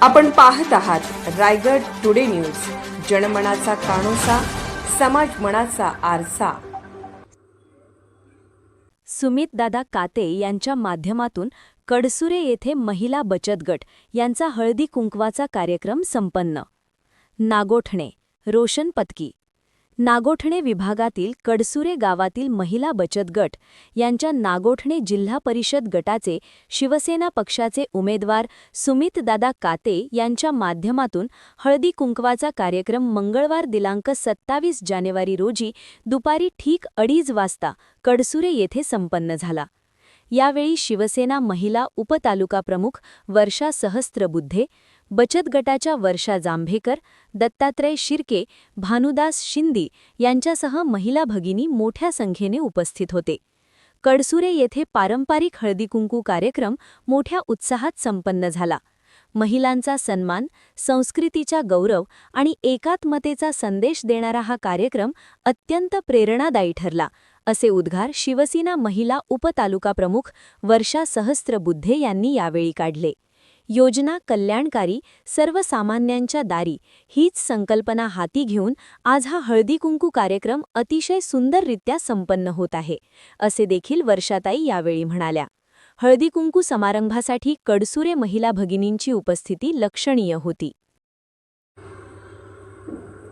आपण पाहत आहात रायगड टुडे न्यूज. जनमनाचा कानोसा समाज मनाचा आरसा. सुमित दादा काते यांच्या माध्यमातून कडसुरे येथे महिला बचत गट यांचा हळदी कुंकवाचा कार्यक्रम संपन्न. नागोठणे रोशन पत्की. नागोठणे विभागातील कडसुरे गावातील महिला बचत गट यांच्या नागोठणे जिल्हा परिषद गटाचे शिवसेना पक्षाचे उमेदवार सुमितदादा काते यांच्या माध्यमातून हळदी कुंकवाचा कार्यक्रम मंगळवार दिनांक सत्तावीस जानेवारी रोजी दुपारी ठीक अडीच वाजता कडसुरे येथे संपन्न झाला. यावेळी शिवसेना महिला उपतालुका प्रमुख वर्षा सहस्त्रबुद्धे बचत गटाच्या वर्षा जांभेकर दत्तात्रय शिर्के भानुदास शिंदी यांच्यासह महिला भगिनी मोठ्या संख्येने उपस्थित होते. कडसुरे येथे पारंपरिक हळदीकुंकू कार्यक्रम मोठ्या उत्साहात संपन्न झाला. महिलांचा सन्मान संस्कृतीचा गौरव आणि एकात्मतेचा संदेश देणारा हा कार्यक्रम अत्यंत प्रेरणादायी ठरला. असे उद्गार शिवसेना महिला उपतालुका प्रमुख वर्षा सहस्त्रबुद्धे यांनी यावेळी काढले. योजना कल्याणकारी सर्वसामान्यांच्या दारी हीच संकल्पना हाती घेऊन आज हा हळदीकुंकू कार्यक्रम अतिशय सुंदररित्या संपन्न होत आहे असे देखील वर्षाताई यावेळी म्हणाल्या. हळदीकुंकू समारंभासाठी कडसुरे महिला भगिनींची उपस्थिती लक्षणीय होती.